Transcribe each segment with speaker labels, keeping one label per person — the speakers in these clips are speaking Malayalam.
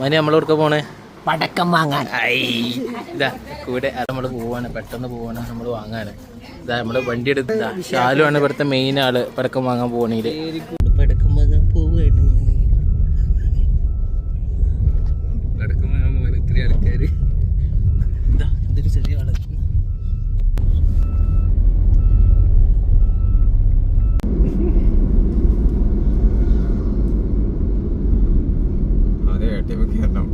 Speaker 1: മനി നമ്മളെവിടുക്ക പോണേ?
Speaker 2: പടക്കം വാങ്ങാൻ.
Speaker 1: കൂടെ ഇതാ കൂടെ നമ്മൾ പോവാണ്. പെട്ടെന്ന് പോവാണ് നമ്മൾ വാങ്ങാന്. ഇതാ നമ്മൾ വണ്ടി എടുത്താ ആണ് ഇവിടുത്തെ മെയിൻ ആൾ പടക്കം വാങ്ങാൻ പോകണെങ്കിൽ പടക്കം വാങ്ങാൻ പോവാണ് പടക്കം വാങ്ങാൻ പോവാൻ ഇത്തിരി ആൾക്കാര് ഇതാ ഇതൊരു ചെറിയ ആൾ
Speaker 3: അതെ ടൈം കയറണം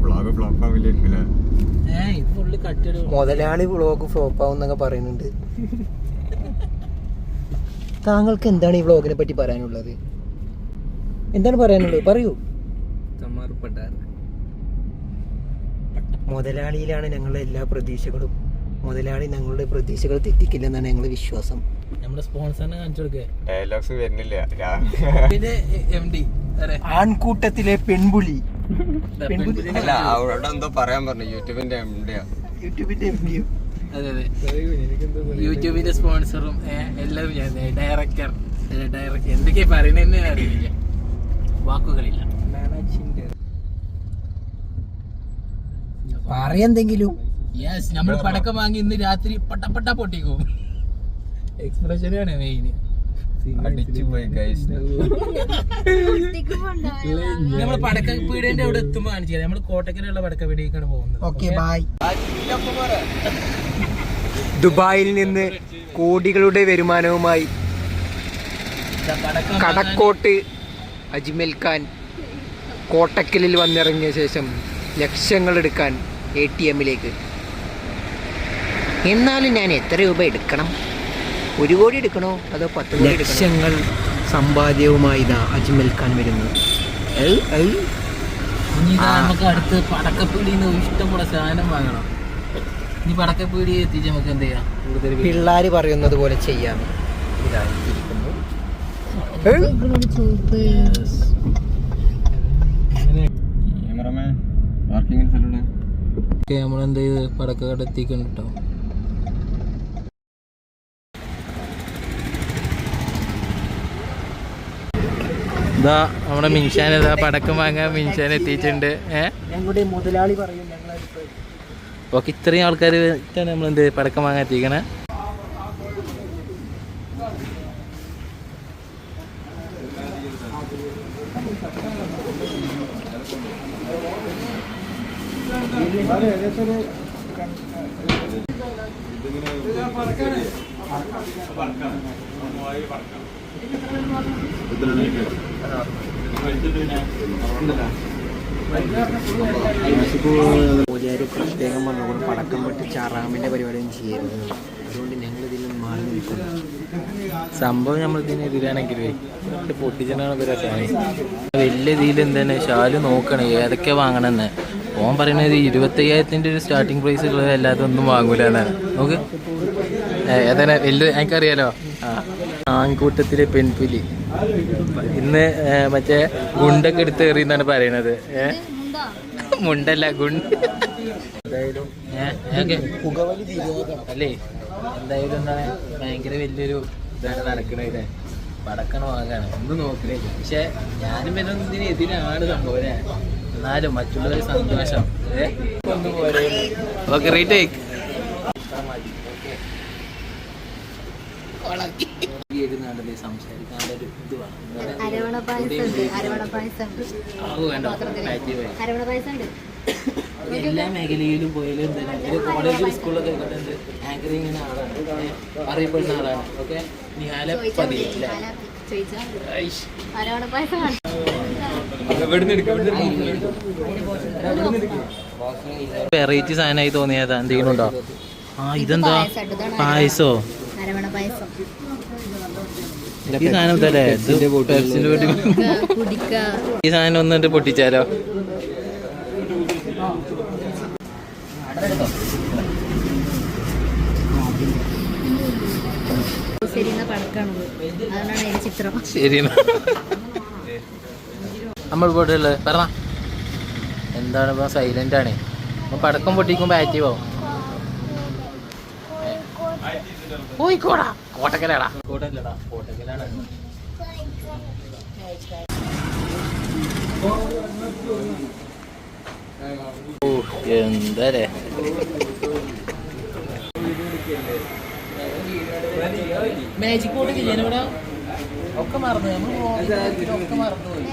Speaker 3: വ്ളോഗ് ഫ്ലോപ്പ് ആവില്ലായിരിക്കില്ല
Speaker 1: ഏ ഇത് ഫുള്ള് കട്ടിടും
Speaker 2: മുതലാളി വ്ളോഗ് ഫ്ലോപ്പ് ആവും എന്നൊക്കെ പറയുന്നുണ്ട്. താങ്കൾക്ക് എന്താണ് ഈ വ്ളോഗിനെ പറ്റി പറയാനുള്ളത്? എന്താണ് പറയാനുള്ളത്? പറയൂ. മുതലാളിയിലാണ് ഞങ്ങളുടെ എല്ലാ പ്രതീക്ഷകളും. മുതലാളി ഞങ്ങളുടെ പ്രതീക്ഷകൾ തെറ്റിക്കില്ലെന്നാണ് ഞങ്ങളുടെ വിശ്വാസം.
Speaker 1: നമ്മുടെ സ്പോൺസറിനെ കാണിച്ചു
Speaker 3: ഡയലോഗ്സ് വരുന്നില്ല.
Speaker 1: പിന്നെ എം ഡി
Speaker 2: ആൺകൂട്ടത്തിലെ പെൺപുലി.
Speaker 3: അല്ല അവിടെ എന്തോ പറയാൻ പറഞ്ഞു. യൂട്യൂബിന്റെ എം ഡിയാ
Speaker 2: യൂട്യൂബിന്റെ
Speaker 1: അതെ അതെ. യൂട്യൂബിന്റെ സ്പോൺസറും എല്ലാവരും ഞാൻ ഡയറക്ടർ ഡയറക്ടർ എന്തൊക്കെയാ പറയണെന്ന് അറിയില്ല. വാക്കുകളില്ല.
Speaker 2: പറയെന്തെങ്കിലും.
Speaker 1: യെസ് നമ്മൾ പടക്കം വാങ്ങി ഇന്ന് രാത്രി പട്ടപ്പട്ട പൊട്ടിക്കും. എക്സ്പ്രഷനാണ് മെയിൻ
Speaker 3: അടിച്ചു പോയി ഗൈസ്
Speaker 1: നമ്മൾ പടക്ക പീടിയന്റെ അവിടെ എത്തുമ്പോ കാണിച്ചു നമ്മൾ കോട്ടക്കലുള്ള പടക്ക പീടിയേക്കാണ് പോകുന്നത്.
Speaker 2: ഓക്കെ ബൈ ദുബായിൽ നിന്ന് കോടികളുടെ വരുമാനവുമായി കടക്കോട്ട് അജ്മൽ ഖാൻ കോട്ടക്കലിൽ വന്നിറങ്ങിയ ശേഷം ലക്ഷങ്ങൾ എടുക്കാൻ എ ടി എമ്മിലേക്ക് എന്നാലും ഞാൻ എത്ര രൂപ എടുക്കണം? ഒരു കോടി എടുക്കണോ? അതോ പത്ത് കോടി ലക്ഷങ്ങൾ സമ്പാദ്യവുമായി ഇതാ അജ്മൽ ഖാൻ വരുന്നു.
Speaker 1: നമുക്ക് അടുത്ത് പടക്കപ്പീടിന്ന് ഇഷ്ടമുള്ള സാധനം വാങ്ങണം. ഇനി പടക്കപ്പീടി എത്തിച്ച് നമുക്ക് എന്ത് ചെയ്യാം? കൂടുതൽ
Speaker 2: പിള്ളാര് പറയുന്നത് പോലെ ചെയ്യാം. ഇതായിരിക്കുന്നു ഐ.
Speaker 3: ക്യാമറമാൻ പാർക്കിംഗ് സ്ഥലമാണ്
Speaker 1: ഓക്കെ നമ്മളെന്ത് ചെയ്ത്? പടക്ക കട എത്തിക്കണം കേട്ടോ ഇതാ നമ്മുടെ മിൻഷാൻ ഇതാ പടക്കം വാങ്ങാൻ മിൻഷാൻ എത്തിയിട്ടുണ്ട്. ഏഹ്
Speaker 2: മുതലാളി പറയും
Speaker 1: ഓക്കെ ഇത്രയും ആൾക്കാർ നമ്മൾ എന്ത് പടക്കം വാങ്ങാൻ എത്തിക്കണേ.
Speaker 2: പൂജാരി പ്രത്യേകം പറഞ്ഞുകൊണ്ട് പടക്കം പൊട്ടിച്ച് അറാമിന്റെ പരിപാടിയും ചെയ്യരുത് അതുകൊണ്ട് ഞങ്ങൾ നിന്ന് മാറി നിൽക്കുന്നു
Speaker 1: സംഭവം നമ്മൾ ഇതിനെ എതിരാണെങ്കിൽ പൊട്ടിച്ചാണ് രസമാണ് വലിയ ഇതിൽ എന്താണ് ഷാൽ നോക്കണം ഏതൊക്കെ വാങ്ങണമെന്ന് ഓൻ പറയുന്നത് ഇരുപത്തയ്യായിരത്തിന്റെ ഒരു സ്റ്റാർട്ടിങ് പ്രൈസ് ഉള്ളത് അല്ലാതെ ഒന്നും വാങ്ങൂലെന്നാണ് നോക്ക് ഏതാണ് വലിയ എനിക്കറിയാലോ ആ. ആൺകൂട്ടത്തിലെ പെൺപുലി. ഇന്ന് മറ്റേ ഗുണ്ടൊക്കെ എടുത്ത് എറിയുന്നാണ് പറയണത്. മുണ്ടല്ല ഗുണ്ട് ഓക്കേ. അല്ലേ? എന്തായാലും എന്താണ് ഭയങ്കര വലിയൊരു ഇതാണ് നടക്കണേ പടക്കണ വാങ്ങാണ് ഒന്നും നോക്കണേ പക്ഷെ ഞാനും പിന്നെ ഇതിന് എതിരാണ് സംഭവം എന്നാലും മറ്റുള്ളവര് സന്തോഷം. ഓക്കെ റീടേക്ക് സംസാരിക്കാനുള്ള ഒരു ഇത് വേണം എല്ലാ മേഖലയിലും പോയാലും എന്താണ് കോളേജിൽ കോളേജ് സ്കൂളൊക്കെ ആയിക്കോട്ടെ ആങ്കറിങ്ങിന് ആളാണ് അറിയപ്പെടുന്ന ആളാണ്. ഓക്കെ? നിഹാല
Speaker 4: ചോദിച്ചാൽ
Speaker 1: പതി
Speaker 4: മതി. ആലാപ്പി ചോദിച്ചാൽ അരവണ പായസം വേണം.
Speaker 1: വെറൈറ്റി സാധനമായി തോന്നിയതാ എന്തെങ്കിലും ഉണ്ടോ? ആ ഇതെന്താ?
Speaker 4: പായസം
Speaker 1: പായസോ?
Speaker 4: അരവണ പായസം.
Speaker 1: ഈ സാധനം ഇതല്ലേ ഈ സാധനം ഒന്നിട്ട് പൊട്ടിച്ചാലോ?
Speaker 4: ശരി
Speaker 1: നമ്മൾ പോയിട്ടുള്ളത് പറഞ്ഞ. എന്താണ് ഇപ്പൊ സൈലന്റ് ആണ്. പടക്കം പൊട്ടിക്കുമ്പോ ആക്റ്റീവ് ആവും. കോഴിക്കോടാ. കോട്ടക്കലാടാ കോട്ടക്കലടാ കോട്ടക്കലാണ്. ഓ എന്താരേ? മാജിക് ബോർഡ് ഒക്കെ മറന്നു. ഒക്കെ മറന്നുപോയി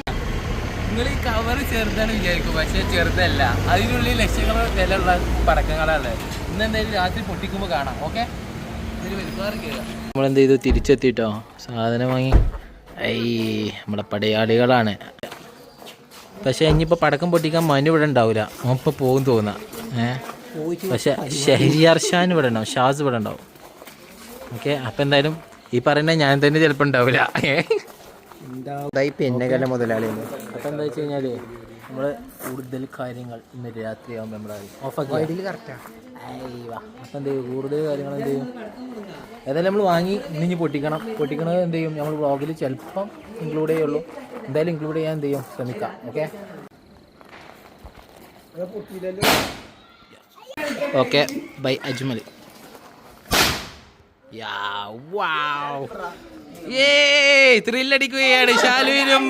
Speaker 1: നിങ്ങൾ ഈ കവർ ചെറുതാണ് വിചാരിക്കും പക്ഷെ ചെറുതല്ല. അതിനുള്ളിൽ ലക്ഷ്യങ്ങൾ വിലയുള്ള പടക്കങ്ങളാണ് ഇന്ന് എന്തായാലും രാത്രി പൊട്ടിക്കുമ്പോൾ കാണാം ഓക്കെ നമ്മളെന്ത് ചെയ്തു? തിരിച്ചെത്തിട്ടോ. സാധനം വാങ്ങി. ഐ നമ്മളെ പടയാളികളാണ്. പക്ഷെ ഇനിയിപ്പോൾ പടക്കം പൊട്ടിക്കാൻ മനു ഇവിടെ ഉണ്ടാവില്ല അപ്പം പോകും തോന്നുക ഏഹ് പക്ഷെ ഷെഹരിയാർ ഷാൻ ഇവിടെ ഉണ്ടാവും. ഷാസ് ഇവിടെ ഉണ്ടാവും. ഓക്കെ അപ്പം എന്തായാലും ഈ പറയുന്ന ഞാൻ തന്നെ ചിലപ്പോൾ ഉണ്ടാവില്ല
Speaker 2: ഇതായി പെന്നകല മുതലാളി
Speaker 1: അപ്പം എന്താ വെച്ച് കഴിഞ്ഞാൽ നമ്മൾ കൂടുതൽ കാര്യങ്ങൾ ഇന്ന് രാത്രി ആകുമ്പോൾ നമ്മൾ ഓഫാക്കി അപ്പം എന്ത് ചെയ്യും? കൂടുതൽ കാര്യങ്ങൾ എന്ത് ചെയ്യും? ഏതായാലും നമ്മൾ വാങ്ങി ഇന്നിഞ്ഞ് പൊട്ടിക്കണം. പൊട്ടിക്കണത് എന്ത് ചെയ്യും? നമ്മൾ വ്ളോഗിൽ ചിലപ്പം ഇൻക്ലൂഡ് ചെയ്യുള്ളൂ. എന്തായാലും ഇൻക്ലൂഡ് ചെയ്യാൻ എന്ത് ചെയ്യും? ശ്രമിക്കാം. ഓക്കെ ഓക്കെ ബൈ അജ്മൽ ത്രില്ലടിക്കുകയാണ് ഷാലുവിനും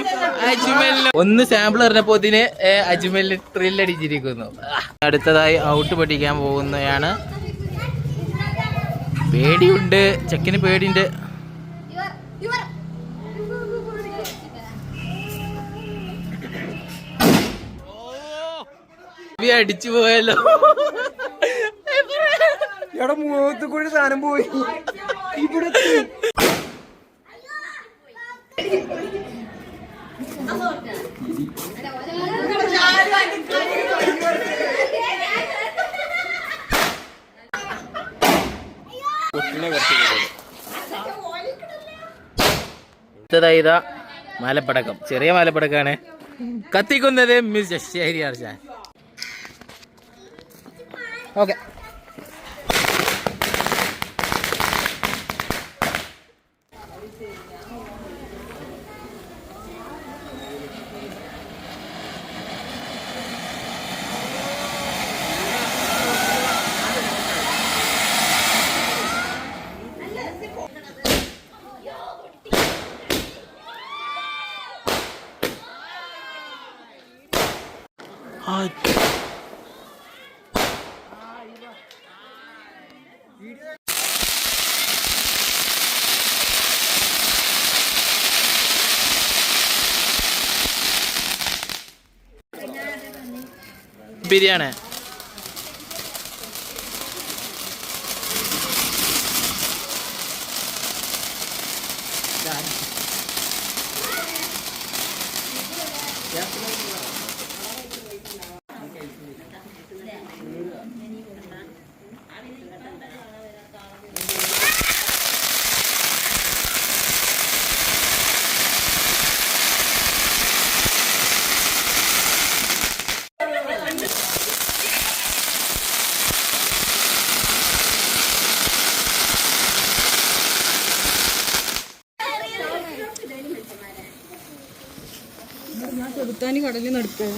Speaker 1: അജ്മലിനും. ഒന്ന് സാമ്പിൾ എറിഞ്ഞപ്പോത്തിന് അജ്മലിന് ത്രില്ലടിച്ചിരിക്കുന്നു അടുത്തതായി ഔട്ട് പഠിക്കാൻ പോകുന്നതാണ് പേടിയുണ്ട്. ചെക്കിന് പേടിയുണ്ട്. അടിച്ചു പോയല്ലോ.
Speaker 2: എവിടെ മുഖത്ത് കൂടി സാധനം പോയി. ഇവിടെ
Speaker 1: അടുത്തതായി ഇതാ മാലപ്പടക്കം. ചെറിയ മാലപ്പടക്കാണ്. കത്തിക്കുന്നത് മിസ് ശരി അർഷാൻ ഓക്കെ ബിരിയാണി. മച്ചാന് കടലിൽ നിന്ന് എടുത്തത്.